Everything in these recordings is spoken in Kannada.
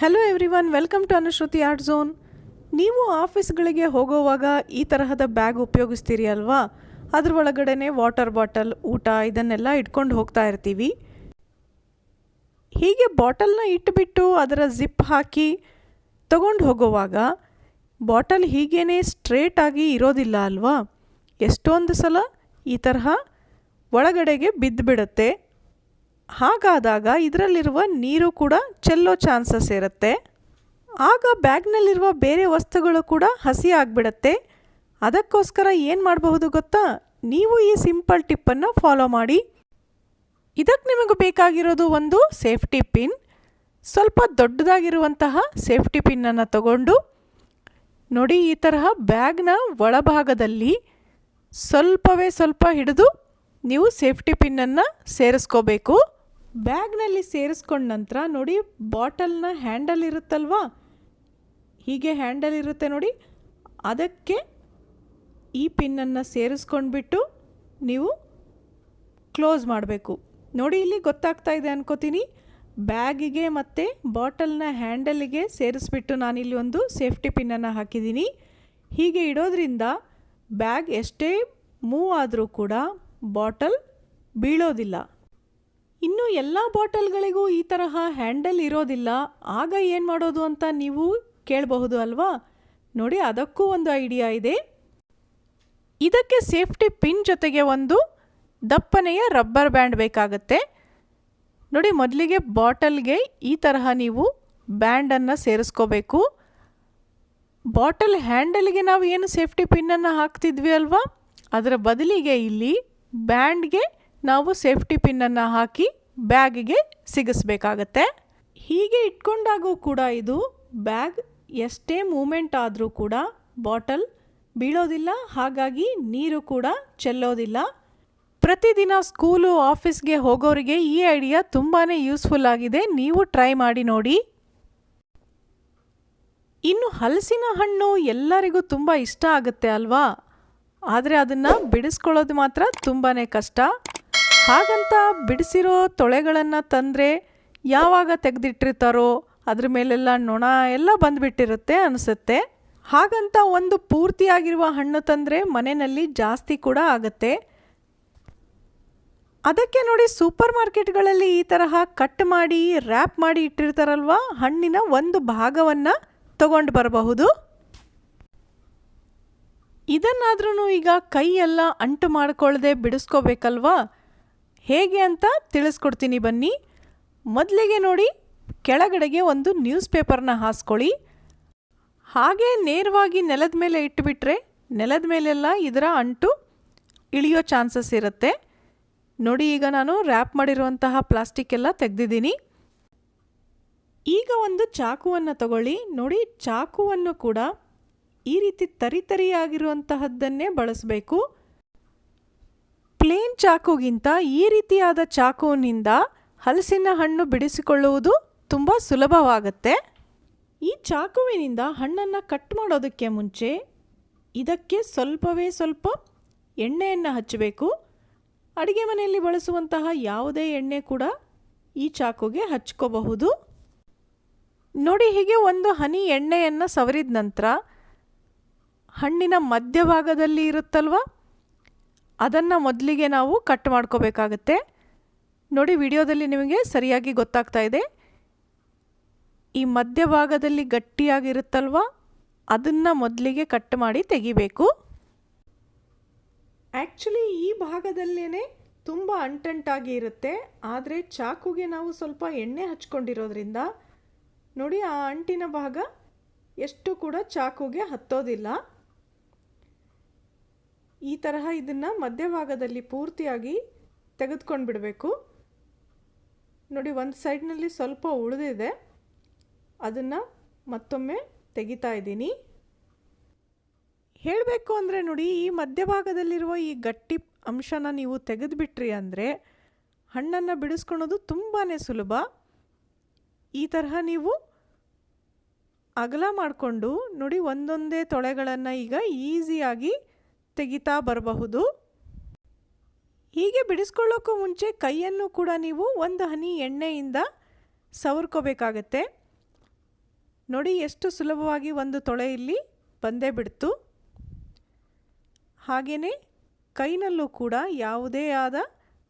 Hello everyone welcome to Anushruti art zone ನೀವು ಆಫೀಸ್ಗಳಿಗೆ ಹೋಗೋವಾಗ ಈ ತರಹದ ಬ್ಯಾಗ್ ಉಪಯೋಗಿಸ್ತೀರಿ ಅಲ್ವಾ? ಅದ್ರ ಒಳಗಡೆನೆ ವಾಟರ್ ಬಾಟಲ್, ಊಟ ಇದನ್ನೆಲ್ಲ ಇಟ್ಕೊಂಡು ಹೋಗ್ತಾ ಇರ್ತೀವಿ. ಹೀಗೆ ಬಾಟಲ್ನ ಇಟ್ಟುಬಿಟ್ಟು ಅದರ ಜಿಪ್ ಹಾಕಿ ತಗೊಂಡು ಹೋಗೋವಾಗ ಬಾಟಲ್ ಹೀಗೇನೆ ಸ್ಟ್ರೇಟ್ ಆಗಿ ಇರೋದಿಲ್ಲ ಅಲ್ವಾ? ಎಷ್ಟೊಂದು ಸಲ ಈ ತರಹ ಒಳಗಡೆಗೆ ಬಿದ್ದುಬಿಡುತ್ತೆ. ಹಾಗಾದಾಗ ಇದರಲ್ಲಿರುವ ನೀರು ಕೂಡ ಚೆಲ್ಲೋ ಚಾನ್ಸಸ್ ಇರುತ್ತೆ ಆಗ ಬ್ಯಾಗ್ನಲ್ಲಿರುವ ಬೇರೆ ವಸ್ತುಗಳು ಕೂಡ ಹಸಿ ಆಗಿಬಿಡತ್ತೆ. ಅದಕ್ಕೋಸ್ಕರ ಏನು ಮಾಡಬಹುದು ಗೊತ್ತಾ? ನೀವು ಈ ಸಿಂಪಲ್ ಟಿಪ್ಪನ್ನು ಫಾಲೋ ಮಾಡಿ. ಇದಕ್ಕೆ ನಿಮಗೆ ಬೇಕಾಗಿರೋದು ಒಂದು ಸೇಫ್ಟಿ ಪಿನ್. ಸ್ವಲ್ಪ ದೊಡ್ಡದಾಗಿರುವಂತಹ ಸೇಫ್ಟಿ ಪಿನ್ನನ್ನು ತಗೊಂಡು, ನೋಡಿ ಈ ತರಹ ಬ್ಯಾಗ್ನ ಒಳಭಾಗದಲ್ಲಿ ಸ್ವಲ್ಪವೇ ಸ್ವಲ್ಪ ಹಿಡಿದು ನೀವು ಸೇಫ್ಟಿ ಪಿನ್ನನ್ನು ಸೇರಿಸ್ಕೋಬೇಕು. ಬ್ಯಾಗ್ನಲ್ಲಿ ಸೇರಿಸ್ಕೊಂಡ ನಂತರ ನೋಡಿ, ಬಾಟಲ್ನ ಹ್ಯಾಂಡಲ್ ಇರುತ್ತಲ್ವಾ? ಹೀಗೆ ಹ್ಯಾಂಡಲ್ ಇರುತ್ತೆ ನೋಡಿ. ಅದಕ್ಕೆ ಈ ಪಿನ್ನನ್ನು ಸೇರಿಸ್ಕೊಂಡ್ಬಿಟ್ಟು ನೀವು ಕ್ಲೋಸ್ ಮಾಡಬೇಕು. ನೋಡಿ, ಇಲ್ಲಿ ಗೊತ್ತಾಗ್ತಾ ಇದೆ ಅನ್ಕೋತೀನಿ. ಬ್ಯಾಗಿಗೆ ಮತ್ತು ಬಾಟಲ್ನ ಹ್ಯಾಂಡಲಿಗೆ ಸೇರಿಸ್ಬಿಟ್ಟು ನಾನಿಲ್ಲಿ ಒಂದು ಸೇಫ್ಟಿ ಪಿನ್ನನ್ನು ಹಾಕಿದ್ದೀನಿ. ಹೀಗೆ ಇಡೋದ್ರಿಂದ ಬ್ಯಾಗ್ ಎಷ್ಟೇ ಮೂವ್ ಆದರೂ ಕೂಡ ಬಾಟಲ್ ಬೀಳೋದಿಲ್ಲ. ಇನ್ನು ಎಲ್ಲ ಬಾಟಲ್ಗಳಿಗೂ ಈ ತರಹ ಹ್ಯಾಂಡಲ್ ಇರೋದಿಲ್ಲ. ಆಗ ಏನು ಮಾಡೋದು ಅಂತ ನೀವು ಕೇಳಬಹುದು ಅಲ್ವಾ? ನೋಡಿ, ಅದಕ್ಕೂ ಒಂದು ಐಡಿಯಾ ಇದೆ. ಇದಕ್ಕೆ ಸೇಫ್ಟಿ ಪಿನ್ ಜೊತೆಗೆ ಒಂದು ದಪ್ಪನೆಯ ರಬ್ಬರ್ ಬ್ಯಾಂಡ್ ಬೇಕಾಗತ್ತೆ. ನೋಡಿ, ಮೊದಲಿಗೆ ಬಾಟಲ್ಗೆ ಈ ತರಹ ನೀವು ಬ್ಯಾಂಡನ್ನು ಸೇರಿಸ್ಕೋಬೇಕು. ಬಾಟಲ್ ಹ್ಯಾಂಡಲ್ಗೆ ನಾವು ಏನು ಸೇಫ್ಟಿ ಪಿನ್ನನ್ನು ಹಾಕ್ತಿದ್ವಿ ಅಲ್ವಾ? ಅದರ ಬದಲಿಗೆ ಇಲ್ಲಿ ಬ್ಯಾಂಡ್ಗೆ ನಾವು ಸೇಫ್ಟಿ ಪಿನ್ನನ್ನು ಹಾಕಿ ಬ್ಯಾಗಿಗೆ ಸಿಗಿಸ್ಬೇಕಾಗತ್ತೆ. ಹೀಗೆ ಇಟ್ಕೊಂಡಾಗೂ ಕೂಡ ಇದು ಬ್ಯಾಗ್ ಎಷ್ಟೇ ಮೂಮೆಂಟ್ ಆದರೂ ಕೂಡ ಬಾಟಲ್ ಬೀಳೋದಿಲ್ಲ, ಹಾಗಾಗಿ ನೀರು ಕೂಡ ಚೆಲ್ಲೋದಿಲ್ಲ. ಪ್ರತಿದಿನ ಸ್ಕೂಲು, ಆಫೀಸ್ಗೆ ಹೋಗೋರಿಗೆ ಈ ಐಡಿಯಾ ತುಂಬಾ ಯೂಸ್ಫುಲ್ ಆಗಿದೆ. ನೀವು ಟ್ರೈ ಮಾಡಿ ನೋಡಿ. ಇನ್ನು ಹಲಸಿನ ಹಣ್ಣು ಎಲ್ಲರಿಗೂ ತುಂಬ ಇಷ್ಟ ಆಗುತ್ತೆ ಅಲ್ವಾ? ಆದರೆ ಅದನ್ನು ಬಿಡಿಸ್ಕೊಳ್ಳೋದು ಮಾತ್ರ ತುಂಬಾ ಕಷ್ಟ. ಹಾಗಂತ ಬಿಡಿಸಿರೋ ತೊಳೆಗಳನ್ನು ತಂದರೆ ಯಾವಾಗ ತೆಗೆದಿಟ್ಟಿರ್ತಾರೋ ಅದ್ರ ಮೇಲೆಲ್ಲ ನೊಣ ಎಲ್ಲ ಬಂದುಬಿಟ್ಟಿರುತ್ತೆ ಅನಿಸುತ್ತೆ. ಹಾಗಂತ ಒಂದು ಪೂರ್ತಿಯಾಗಿರುವ ಹಣ್ಣು ತಂದರೆ ಮನೆಯಲ್ಲಿ ಜಾಸ್ತಿ ಕೂಡ ಆಗುತ್ತೆ. ಅದಕ್ಕೆ ನೋಡಿ ಸೂಪರ್ ಮಾರ್ಕೆಟ್ಗಳಲ್ಲಿ ಈ ತರಹ ಕಟ್ ಮಾಡಿ, ರ್ಯಾಪ್ ಮಾಡಿ ಇಟ್ಟಿರ್ತಾರಲ್ವ? ಹಣ್ಣಿನ ಒಂದು ಭಾಗವನ್ನು ತಗೊಂಡು ಬರಬಹುದು. ಇದನ್ನಾದ್ರೂ ಈಗ ಕೈಯೆಲ್ಲ ಅಂಟು ಮಾಡ್ಕೊಳ್ಳದೆ ಬಿಡಿಸ್ಕೋಬೇಕಲ್ವಾ? ಹೇಗೆ ಅಂತ ತಿಳಿಸ್ಕೊಡ್ತೀನಿ ಬನ್ನಿ. ಮೊದಲಿಗೆ ನೋಡಿ, ಕೆಳಗಡೆಗೆ ಒಂದು ನ್ಯೂಸ್ ಪೇಪರ್ನ ಹಾಸ್ಕೊಳ್ಳಿ. ಹಾಗೆ ನೇರವಾಗಿ ನೆಲದ ಮೇಲೆ ಇಟ್ಟುಬಿಟ್ರೆ ನೆಲದ ಮೇಲೆಲ್ಲ ಇದರ ಅಂಟು ಇಳಿಯೋ ಚಾನ್ಸಸ್ ಇರುತ್ತೆ. ನೋಡಿ, ಈಗ ನಾನು ರ್ಯಾಪ್ ಮಾಡಿರುವಂತಹ ಪ್ಲಾಸ್ಟಿಕ್ ಎಲ್ಲ ತೆಗೆದಿದ್ದೀನಿ. ಈಗ ಒಂದು ಚಾಕುವನ್ನು ತಗೊಳ್ಳಿ. ನೋಡಿ, ಚಾಕುವನ್ನು ಕೂಡ ಈ ರೀತಿ ತರಿತರಿಯಾಗಿರುವಂತಹದ್ದನ್ನೇ ಬಳಸಬೇಕು. ಪ್ಲೇನ್ ಚಾಕುಗಿಂತ ಈ ರೀತಿಯಾದ ಚಾಕುವಿನಿಂದ ಹಲಸಿನ ಹಣ್ಣು ಬಿಡಿಸಿಕೊಳ್ಳುವುದು ತುಂಬ ಸುಲಭವಾಗುತ್ತೆ. ಈ ಚಾಕುವಿನಿಂದ ಹಣ್ಣನ್ನು ಕಟ್ ಮಾಡೋದಕ್ಕೆ ಮುಂಚೆ ಇದಕ್ಕೆ ಸ್ವಲ್ಪವೇ ಸ್ವಲ್ಪ ಎಣ್ಣೆಯನ್ನು ಹಚ್ಚಬೇಕು. ಅಡುಗೆ ಮನೆಯಲ್ಲಿ ಬಳಸುವಂತಹ ಯಾವುದೇ ಎಣ್ಣೆ ಕೂಡ ಈ ಚಾಕುಗೆ ಹಚ್ಕೋಬಹುದು. ನೋಡಿ ಹೀಗೆ ಒಂದು ಹನಿ ಎಣ್ಣೆಯನ್ನು ಸವರಿದ ನಂತರ ಹಣ್ಣಿನ ಮಧ್ಯಭಾಗದಲ್ಲಿ ಇರುತ್ತಲ್ವ? ಅದನ್ನು ಮೊದಲಿಗೆ ನಾವು ಕಟ್ ಮಾಡ್ಕೋಬೇಕಾಗತ್ತೆ. ನೋಡಿ ವಿಡಿಯೋದಲ್ಲಿ ನಿಮಗೆ ಸರಿಯಾಗಿ ಗೊತ್ತಾಗ್ತಾ ಇದೆ. ಈ ಮಧ್ಯಭಾಗದಲ್ಲಿ ಗಟ್ಟಿಯಾಗಿರುತ್ತಲ್ವ? ಅದನ್ನು ಮೊದಲಿಗೆ ಕಟ್ ಮಾಡಿ ತೆಗಿಬೇಕು. ಆ್ಯಕ್ಚುಲಿ ಈ ಭಾಗದಲ್ಲೇ ತುಂಬ ಅಂಟಂಟಾಗಿ ಇರುತ್ತೆ. ಆದರೆ ಚಾಕುಗೆ ನಾವು ಸ್ವಲ್ಪ ಎಣ್ಣೆ ಹಚ್ಕೊಂಡಿರೋದ್ರಿಂದ ನೋಡಿ ಆ ಅಂಟಿನ ಭಾಗ ಎಷ್ಟು ಕೂಡ ಚಾಕುಗೆ ಹತ್ತೋದಿಲ್ಲ. ಈ ತರಹ ಇದನ್ನು ಮಧ್ಯಭಾಗದಲ್ಲಿ ಪೂರ್ತಿಯಾಗಿ ತೆಗೆದುಕೊಂಡು ಬಿಡಬೇಕು ನೋಡಿ, ಒಂದು ಸೈಡ್ನಲ್ಲಿ ಸ್ವಲ್ಪ ಉಳಿದಿದೆ. ಅದನ್ನು ಮತ್ತೊಮ್ಮೆ ತೆಗಿತಾ ಇದ್ದೀನಿ. ಹೇಳಬೇಕು ಅಂದರೆ ನೋಡಿ, ಈ ಮಧ್ಯಭಾಗದಲ್ಲಿರುವ ಈ ಗಟ್ಟಿ ಅಂಶನ ನೀವು ತೆಗೆದುಬಿಟ್ರಿ ಅಂದರೆ ಹಣ್ಣನ್ನು ಬಿಡಿಸ್ಕೊಳೋದು ತುಂಬಾ ಸುಲಭ. ಈ ತರಹ ನೀವು ಅಗಲ ಮಾಡಿಕೊಂಡು ನೋಡಿ, ಒಂದೊಂದೇ ತೊಳೆಗಳನ್ನು ಈಗ ಈಸಿಯಾಗಿ ತೆಗಿತಾ ಬರಬಹುದು? ಹೀಗೆ ಬಿಡಿಸ್ಕೊಳ್ಳೋಕ್ಕೂ ಮುಂಚೆ ಕೈಯನ್ನು ಕೂಡ ನೀವು ಒಂದು ಹನಿ ಎಣ್ಣೆಯಿಂದ ಸವರ್ಕೋಬೇಕಾಗತ್ತೆ. ನೋಡಿ ಎಷ್ಟು ಸುಲಭವಾಗಿ ಒಂದು ತೊಳೆ ಇಲ್ಲಿ ಬಂದೇ ಬಿಡ್ತು. ಹಾಗೆಯೇ ಕೈನಲ್ಲೂ ಕೂಡ ಯಾವುದೇ ಆದ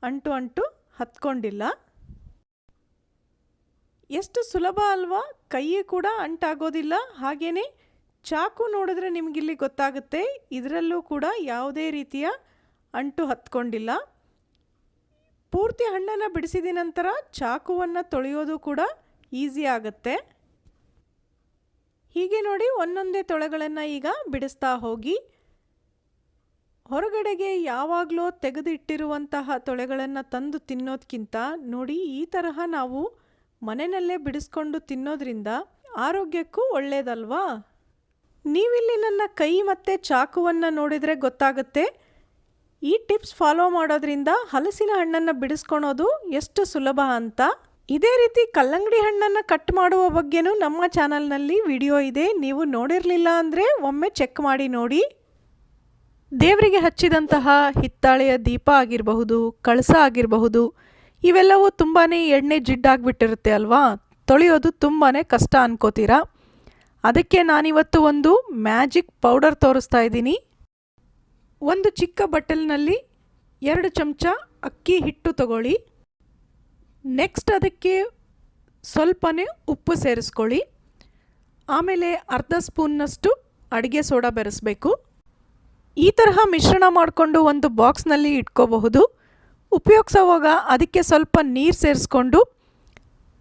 ಅಂಟು ಅಂಟು ಹತ್ಕೊಂಡಿಲ್ಲ. ಎಷ್ಟು ಸುಲಭ ಅಲ್ವಾ? ಕೈಯೇ ಕೂಡ ಅಂಟಾಗೋದಿಲ್ಲ. ಹಾಗೆಯೇ ಚಾಕು ನೋಡಿದ್ರೆ ನಿಮಗಿಲ್ಲಿ ಗೊತ್ತಾಗುತ್ತೆ. ಇದರಲ್ಲೂ ಕೂಡ ಯಾವುದೇ ರೀತಿಯ ಅಂಟು ಹತ್ಕೊಂಡಿಲ್ಲ. ಪೂರ್ತಿ ಹಣ್ಣನ್ನು ಬಿಡಿಸಿದ ನಂತರ ಚಾಕುವನ್ನು ತೊಳೆಯೋದು ಕೂಡ ಈಸಿ ಆಗುತ್ತೆ. ಹೀಗೆ ನೋಡಿ ಒಂದೊಂದೇ ತೊಳೆಗಳನ್ನು ಈಗ ಬಿಡಿಸ್ತಾ ಹೋಗಿ. ಹೊರಗಡೆಗೆ ಯಾವಾಗಲೂ ತೆಗೆದಿಟ್ಟಿರುವಂತಹ ತೊಳೆಗಳನ್ನು ತಂದು ತಿನ್ನೋದಕ್ಕಿಂತ ನೋಡಿ ಈ ತರಹ ನಾವು ಮನೆಯಲ್ಲೇ ಬಿಡಿಸ್ಕೊಂಡು ತಿನ್ನೋದ್ರಿಂದ ಆರೋಗ್ಯಕ್ಕೂ ಒಳ್ಳೆಯದಲ್ವಾ ನೀವಿಲ್ಲಿ ನನ್ನ ಕೈ ಮತ್ತು ಚಾಕುವನ್ನು ನೋಡಿದರೆ ಗೊತ್ತಾಗುತ್ತೆ? ಈ ಟಿಪ್ಸ್ ಫಾಲೋ ಮಾಡೋದ್ರಿಂದ ಹಲಸಿನ ಹಣ್ಣನ್ನು ಬಿಡಿಸ್ಕೊಳೋದು ಎಷ್ಟು ಸುಲಭ ಅಂತ? ಇದೇ ರೀತಿ ಕಲ್ಲಂಗಡಿ ಹಣ್ಣನ್ನು ಕಟ್ ಮಾಡುವ ಬಗ್ಗೆನೂ ನಮ್ಮ ಚಾನಲ್ನಲ್ಲಿ ವಿಡಿಯೋ ಇದೆ. ನೀವು ನೋಡಿರಲಿಲ್ಲ ಅಂದರೆ ಒಮ್ಮೆ ಚೆಕ್ ಮಾಡಿ ನೋಡಿ. ದೇವರಿಗೆ ಹಚ್ಚಿದಂತಹ ಹಿತ್ತಾಳೆಯ ದೀಪ ಆಗಿರಬಹುದು, ಕಳಸ ಆಗಿರಬಹುದು, ಇವೆಲ್ಲವೂ ತುಂಬಾ ಎಣ್ಣೆ ಜಿಡ್ಡಾಗಿಬಿಟ್ಟಿರುತ್ತೆ ಅಲ್ವಾ? ತೊಳೆಯೋದು ತುಂಬಾ ಕಷ್ಟ ಅನ್ಕೋತೀರಾ? ಅದಕ್ಕೆ ನಾನಿವತ್ತು ಒಂದು ಮ್ಯಾಜಿಕ್ ಪೌಡರ್ ತೋರಿಸ್ತಾ ಇದ್ದೀನಿ. ಒಂದು ಚಿಕ್ಕ ಬಟ್ಟಲಿನಲ್ಲಿ ಎರಡು ಚಮಚ ಅಕ್ಕಿ ಹಿಟ್ಟು ತಗೊಳ್ಳಿ. ನೆಕ್ಸ್ಟ್ ಅದಕ್ಕೆ ಸ್ವಲ್ಪನೇ ಉಪ್ಪು ಸೇರಿಸ್ಕೊಳ್ಳಿ. ಆಮೇಲೆ ಅರ್ಧ ಸ್ಪೂನ್ನಷ್ಟು ಅಡುಗೆ ಸೋಡಾ ಬೆರೆಸಬೇಕು. ಈ ತರಹ ಮಿಶ್ರಣ ಮಾಡಿಕೊಂಡು ಒಂದು ಬಾಕ್ಸ್ನಲ್ಲಿ ಇಟ್ಕೋಬಹುದು. ಉಪಯೋಗಿಸೋವಾಗ ಅದಕ್ಕೆ ಸ್ವಲ್ಪ ನೀರು ಸೇರಿಸ್ಕೊಂಡು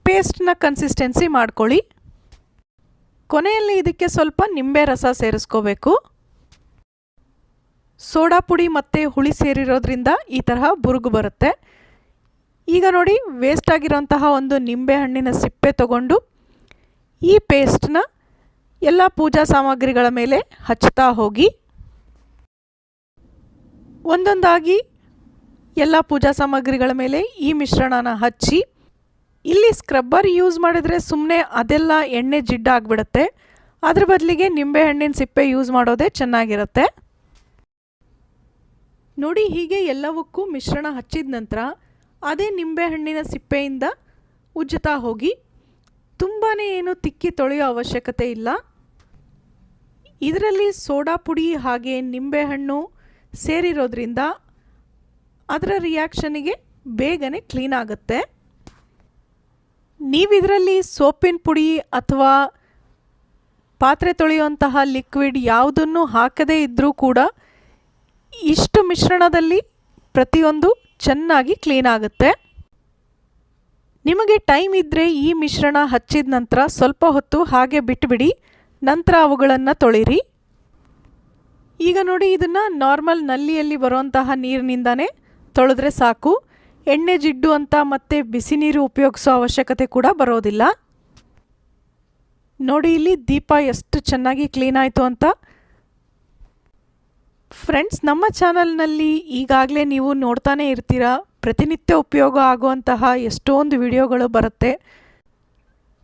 ಪೇಸ್ಟ್ನ ಕನ್ಸಿಸ್ಟೆನ್ಸಿ ಮಾಡ್ಕೊಳ್ಳಿ. ಕೊನೆಯಲ್ಲಿ ಇದಕ್ಕೆ ಸ್ವಲ್ಪ ನಿಂಬೆ ರಸ ಸೇರಿಸ್ಕೋಬೇಕು. ಸೋಡಾ ಪುಡಿ ಮತ್ತು ಹುಳಿ ಸೇರಿರೋದ್ರಿಂದ ಈ ತರಹ ಬುರುಗು ಬರುತ್ತೆ. ಈಗ ನೋಡಿ ವೇಸ್ಟ್ ಆಗಿರೋಂತಹ ಒಂದು ನಿಂಬೆ ಹಣ್ಣಿನ ಸಿಪ್ಪೆ ತಗೊಂಡು ಈ ಪೇಸ್ಟ್ನ ಎಲ್ಲ ಪೂಜಾ ಸಾಮಗ್ರಿಗಳ ಮೇಲೆ ಹಚ್ತಾ ಹೋಗಿ. ಒಂದೊಂದಾಗಿ ಎಲ್ಲ ಪೂಜಾ ಸಾಮಗ್ರಿಗಳ ಮೇಲೆ ಈ ಮಿಶ್ರಣನ ಹಚ್ಚಿ ಇಲ್ಲಿ ಸ್ಕ್ರಬ್ಬರ್ ಯೂಸ್ ಮಾಡಿದರೆ ಸುಮ್ಮನೆ ಅದೆಲ್ಲ ಎಣ್ಣೆ ಜಿಡ್ಡಾಗ್ಬಿಡುತ್ತೆ ಅದ್ರ ಬದಲಿಗೆ ನಿಂಬೆಹಣ್ಣಿನ ಸಿಪ್ಪೆ ಯೂಸ್ ಮಾಡೋದೇ ಚೆನ್ನಾಗಿರುತ್ತೆ. ನೋಡಿ ಹೀಗೆ ಎಲ್ಲವಕ್ಕೂ ಮಿಶ್ರಣ ಹಚ್ಚಿದ ನಂತರ ಅದೇ ನಿಂಬೆಹಣ್ಣಿನ ಸಿಪ್ಪೆಯಿಂದ ಉಜ್ಜುತ್ತಾ ಹೋಗಿ ತುಂಬಾ ಏನು ತಿಕ್ಕಿ ತೊಳೆಯೋ ಅವಶ್ಯಕತೆ ಇಲ್ಲ. ಇದರಲ್ಲಿ ಸೋಡಾ ಪುಡಿ ಹಾಗೆ ನಿಂಬೆಹಣ್ಣು ಸೇರಿರೋದ್ರಿಂದ ಅದರ ರಿಯಾಕ್ಷನಿಗೆ ಬೇಗನೆ ಕ್ಲೀನ್ ಆಗುತ್ತೆ. ನೀವಿದರಲ್ಲಿ ಸೋಪಿನ ಪುಡಿ ಅಥವಾ ಪಾತ್ರೆ ತೊಳೆಯುವಂತಹ ಲಿಕ್ವಿಡ್ ಯಾವುದನ್ನು ಹಾಕದೇ ಇದ್ದರೂ ಕೂಡ ಇಷ್ಟು ಮಿಶ್ರಣದಲ್ಲಿ ಪ್ರತಿಯೊಂದು ಚೆನ್ನಾಗಿ ಕ್ಲೀನ್ ಆಗುತ್ತೆ. ನಿಮಗೆ ಟೈಮ್ ಇದ್ದರೆ ಈ ಮಿಶ್ರಣ ಹಚ್ಚಿದ ನಂತರ ಸ್ವಲ್ಪ ಹೊತ್ತು ಹಾಗೆ ಬಿಟ್ಟುಬಿಡಿ ನಂತರ ಅವುಗಳನ್ನು ತೊಳಿರಿ. ಈಗ ನೋಡಿ, ಇದನ್ನು ನಾರ್ಮಲ್ ನಲ್ಲಿಯಲ್ಲಿ ಬರುವಂತಹ ನೀರಿನಿಂದನೇ ತೊಳೆದ್ರೆ ಸಾಕು. ಎಣ್ಣೆ ಜಿಡ್ಡು ಅಂತ ಮತ್ತೆ ಬಿಸಿ ನೀರು ಉಪಯೋಗಿಸೋ ಅವಶ್ಯಕತೆ ಕೂಡ ಬರೋದಿಲ್ಲ. ನೋಡಿ ಇಲ್ಲಿ ದೀಪ ಎಷ್ಟು ಚೆನ್ನಾಗಿ ಕ್ಲೀನ್ ಆಯಿತು ಅಂತ. ಫ್ರೆಂಡ್ಸ್, ನಮ್ಮ ಚಾನಲ್ನಲ್ಲಿ ಈಗಾಗಲೇ ನೀವು ನೋಡ್ತಾನೆ ಇರ್ತೀರಾ, ಪ್ರತಿನಿತ್ಯ ಉಪಯೋಗ ಆಗುವಂತಹ ಎಷ್ಟೊಂದು ವಿಡಿಯೋಗಳು ಬರುತ್ತೆ.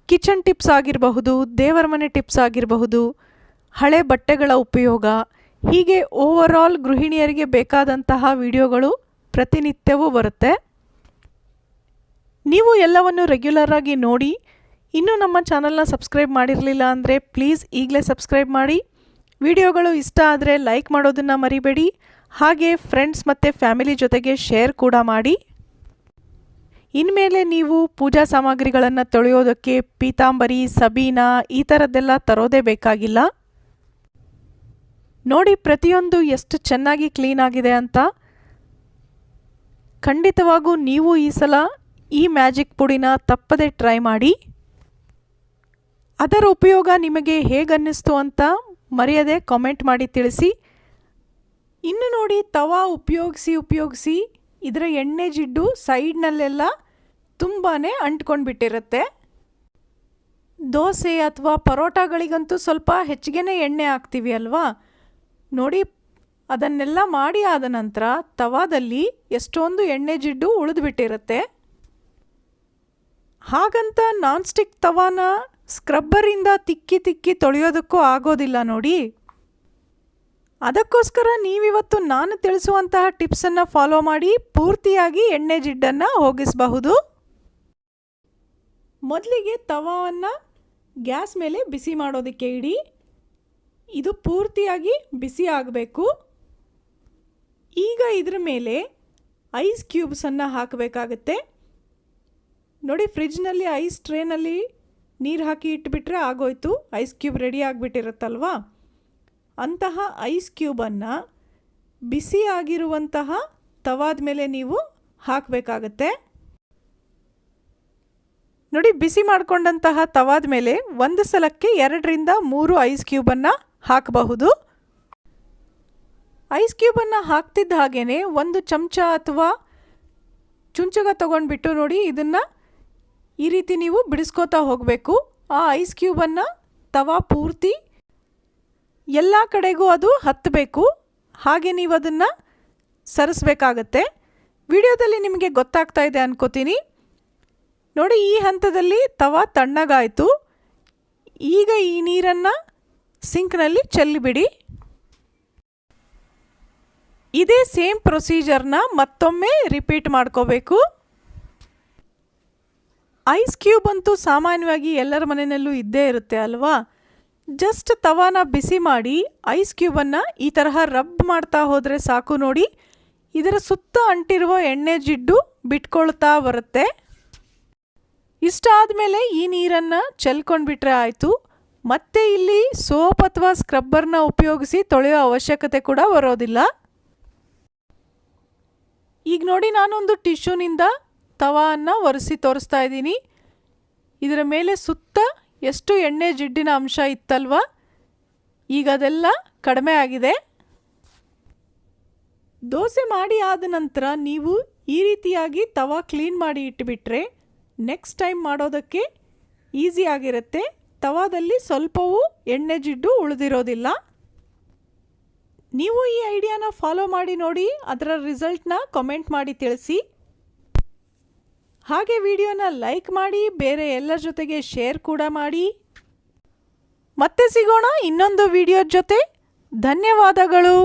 ಕಿಚನ್ ಟಿಪ್ಸ್ ಆಗಿರಬಹುದು, ದೇವರ ಮನೆ ಟಿಪ್ಸ್ ಆಗಿರಬಹುದು, ಹಳೆ ಬಟ್ಟೆಗಳ ಉಪಯೋಗ, ಹೀಗೆ ಓವರ್ ಆಲ್ ಗೃಹಿಣಿಯರಿಗೆ ಬೇಕಾದಂತಹ ವಿಡಿಯೋಗಳು ಪ್ರತಿನಿತ್ಯವೂ ಬರುತ್ತೆ. ನೀವು ಎಲ್ಲವನ್ನು ರೆಗ್ಯುಲರ್ ಆಗಿ ನೋಡಿ, ಇನ್ನೂ ನಮ್ಮ ಚಾನಲ್ನ ಸಬ್ಸ್ಕ್ರೈಬ್ ಮಾಡಿರಲಿಲ್ಲ ಅಂದರೆ ಪ್ಲೀಸ್ ಈಗಲೇ ಸಬ್ಸ್ಕ್ರೈಬ್ ಮಾಡಿ. ವಿಡಿಯೋಗಳು ಇಷ್ಟ ಆದರೆ ಲೈಕ್ ಮಾಡೋದನ್ನು ಮರಿಬೇಡಿ. ಹಾಗೆ ಫ್ರೆಂಡ್ಸ್ ಮತ್ತು ಫ್ಯಾಮಿಲಿ ಜೊತೆಗೆ ಶೇರ್ ಕೂಡ ಮಾಡಿ. ಇನ್ಮೇಲೆ ನೀವು ಪೂಜಾ ಸಾಮಗ್ರಿಗಳನ್ನು ತೊಳೆಯೋದಕ್ಕೆ ಪೀತಾಂಬರಿ, ಸಬೀನಾ ಈ ಥರದ್ದೆಲ್ಲ ತರೋದೇ ಬೇಕಾಗಿಲ್ಲ. ನೋಡಿ ಪ್ರತಿಯೊಂದು ಎಷ್ಟು ಚೆನ್ನಾಗಿ ಕ್ಲೀನ್ ಆಗಿದೆ ಅಂತ. ಖಂಡಿತವಾಗೂ ನೀವು ಈ ಸಲ ಈ ಮ್ಯಾಜಿಕ್ ಪುಡಿನ ತಪ್ಪದೆ ಟ್ರೈ ಮಾಡಿ. ಅದರ ಉಪಯೋಗ ನಿಮಗೆ ಹೇಗನ್ನಿಸ್ತು ಅಂತ ಮರೆಯದೆ ಕಾಮೆಂಟ್ ಮಾಡಿ ತಿಳಿಸಿ. ಇನ್ನು ನೋಡಿ, ತವಾ ಉಪಯೋಗಿಸಿ ಉಪಯೋಗಿಸಿ, ಇದರ ಎಣ್ಣೆ ಜಿಡ್ಡು ಸೈಡ್ನಲ್ಲೆಲ್ಲ ತುಂಬಾ ಅಂಟ್ಕೊಂಡು ಬಿಟ್ಟಿರುತ್ತೆ ದೋಸೆ ಅಥವಾ ಪರೋಟಾಗಳಿಗಂತೂ ಸ್ವಲ್ಪ ಹೆಚ್ಚಿಗೆನೇ ಎಣ್ಣೆ ಹಾಕ್ತೀವಿ ಅಲ್ವಾ? ನೋಡಿ, ಅದನ್ನೆಲ್ಲ ಮಾಡಿ ಆದ ನಂತರ ತವಾದಲ್ಲಿ ಎಷ್ಟೊಂದು ಎಣ್ಣೆ ಜಿಡ್ಡು ಉಳಿದುಬಿಟ್ಟಿರುತ್ತೆ. ಹಾಗಂತ ನಾನ್ ಸ್ಟಿಕ್ ತವಾನ ಸ್ಕ್ರಬ್ಬರಿಂದ ತಿಕ್ಕಿ ತಿಕ್ಕಿ ತೊಳೆಯೋದಕ್ಕೂ ಆಗೋದಿಲ್ಲ ನೋಡಿ. ಅದಕ್ಕೋಸ್ಕರ ನೀವಿವತ್ತು ನಾನು ತಿಳಿಸುವಂತಹ ಟಿಪ್ಸನ್ನು ಫಾಲೋ ಮಾಡಿ ಪೂರ್ತಿಯಾಗಿ ಎಣ್ಣೆ ಜಿಡ್ಡನ್ನು ಹೋಗಿಸಬಹುದು. ಮೊದಲಿಗೆ ತವಾವನ್ನು ಗ್ಯಾಸ್ ಮೇಲೆ ಬಿಸಿ ಮಾಡೋದಕ್ಕೆ ಇಡಿ. ಇದು ಪೂರ್ತಿಯಾಗಿ ಬಿಸಿ ಆಗಬೇಕು. ಈಗ ಇದರ ಮೇಲೆ ಐಸ್ ಕ್ಯೂಬ್ಸನ್ನು ಹಾಕಬೇಕಾಗತ್ತೆ. ನೋಡಿ ಫ್ರಿಜ್ನಲ್ಲಿ ಐಸ್ ಟ್ರೇನಲ್ಲಿ ನೀರು ಹಾಕಿ ಇಟ್ಬಿಟ್ರೆ ಆಗೋಯ್ತು. ಐಸ್ ಕ್ಯೂಬ್ ರೆಡಿ ಆಗಿಬಿಟ್ಟಿರುತ್ತಲ್ವಾ? ಅಂತಹ ಐಸ್ ಕ್ಯೂಬನ್ನು ಬಿಸಿ ಆಗಿರುವಂತಹ ತವಾದ ಮೇಲೆ ನೀವು ಹಾಕಬೇಕಾಗತ್ತೆ. ನೋಡಿ, ಬಿಸಿ ಮಾಡಿಕೊಂಡಂತಹ ತವಾದ ಮೇಲೆ ಒಂದು ಸಲಕ್ಕೆ ಎರಡರಿಂದ ಮೂರು ಐಸ್ ಕ್ಯೂಬನ್ನು ಹಾಕಬಹುದು. ಐಸ್ ಕ್ಯೂಬನ್ನು ಹಾಕ್ತಿದ್ದ ಹಾಗೇ ಒಂದು ಚಮಚ ಅಥವಾ ಚುಂಚಗ ತೊಗೊಂಡ್ಬಿಟ್ಟು ನೋಡಿ, ಇದನ್ನು ಈ ರೀತಿ ನೀವು ಬಿಡಿಸ್ಕೋತಾ ಹೋಗಬೇಕು. ಆ ಐಸ್ ಕ್ಯೂಬನ್ನು ತವಾ ಪೂರ್ತಿ ಎಲ್ಲ ಕಡೆಗೂ ಅದು ಹತ್ತಬೇಕು. ಹಾಗೆ ನೀವು ಅದನ್ನು ಸರಿಸ್ಬೇಕಾಗತ್ತೆ. ವಿಡಿಯೋದಲ್ಲಿ ನಿಮಗೆ ಗೊತ್ತಾಗ್ತಾ ಇದೆ ಅನ್ಕೋತೀನಿ. ನೋಡಿ, ಈ ಹಂತದಲ್ಲಿ ತವಾ ತಣ್ಣಗಾಯಿತು. ಈಗ ಈ ನೀರನ್ನು ಸಿಂಕ್ನಲ್ಲಿ ಚೆಲ್ಲಿಬಿಡಿ. ಇದೇ ಸೇಮ್ ಪ್ರೊಸೀಜರ್ನ ಮತ್ತೊಮ್ಮೆ ರಿಪೀಟ್ ಮಾಡ್ಕೋಬೇಕು. ಐಸ್ ಕ್ಯೂಬ್ ಅಂತೂ ಸಾಮಾನ್ಯವಾಗಿ ಎಲ್ಲರ ಮನೆಯಲ್ಲೂ ಇದ್ದೇ ಇರುತ್ತೆ ಅಲ್ವಾ? ಜಸ್ಟ್ ತವಾನ ಬಿಸಿ ಮಾಡಿ ಐಸ್ ಕ್ಯೂಬನ್ನು ಈ ತರಹ ರಬ್ ಮಾಡ್ತಾ ಹೋದರೆ ಸಾಕು ನೋಡಿ. ಇದರ ಸುತ್ತ ಅಂಟಿರುವ ಎಣ್ಣೆ ಜಿಡ್ಡು ಬಿಟ್ಕೊಳ್ತಾ ಬರುತ್ತೆ. ಇಷ್ಟಾದ ಮೇಲೆ ಈ ನೀರನ್ನು ಚೆಲ್ಕೊಂಡ್ಬಿಟ್ರೆ ಆಯಿತು. ಮತ್ತೆ ಇಲ್ಲಿ ಸೋಪ್ ಅಥವಾ ಸ್ಕ್ರಬ್ಬರ್ನ ಉಪಯೋಗಿಸಿ ತೊಳೆಯೋ ಅವಶ್ಯಕತೆ ಕೂಡ ಬರೋದಿಲ್ಲ. ಈಗ ನೋಡಿ ನಾನೊಂದು ಟಿಶ್ಯೂನಿಂದ ತವಾವನ್ನು ಒರೆಸಿ ತೋರಿಸ್ತಾ ಇದ್ದೀನಿ. ಇದರ ಮೇಲೆ ಸುತ್ತ ಎಷ್ಟು ಎಣ್ಣೆ ಜಿಡ್ಡಿನ ಅಂಶ ಇತ್ತಲ್ವ? ಈಗ ಅದೆಲ್ಲ ಕಡಿಮೆ ಆಗಿದೆ. ದೋಸೆ ಮಾಡಿ ಆದ ನಂತರ ನೀವು ಈ ರೀತಿಯಾಗಿ ತವಾ ಕ್ಲೀನ್ ಮಾಡಿ ಇಟ್ಟುಬಿಟ್ರೆ ನೆಕ್ಸ್ಟ್ ಟೈಮ್ ಮಾಡೋದಕ್ಕೆ ಈಸಿ ಆಗಿರುತ್ತೆ. ತವಾದಲ್ಲಿ ಸ್ವಲ್ಪವೂ ಎಣ್ಣೆ ಜಿಡ್ಡು ಉಳಿದಿರೋದಿಲ್ಲ. ನೀವು ಈ ಐಡಿಯಾನ ಫಾಲೋ ಮಾಡಿ ನೋಡಿ, ಅದರ ರಿಸಲ್ಟ್ನ ಕಮೆಂಟ್ ಮಾಡಿ ತಿಳಿಸಿ. ಹಾಗೆ ವಿಡಿಯೋನ ಲೈಕ್ ಮಾಡಿ, ಬೇರೆ ಎಲ್ಲರ ಜೊತೆಗೆ ಶೇರ್ ಕೂಡ ಮಾಡಿ. ಮತ್ತೆ ಸಿಗೋಣ ಇನ್ನೊಂದು ವಿಡಿಯೋ ಜೊತೆ. ಧನ್ಯವಾದಗಳು.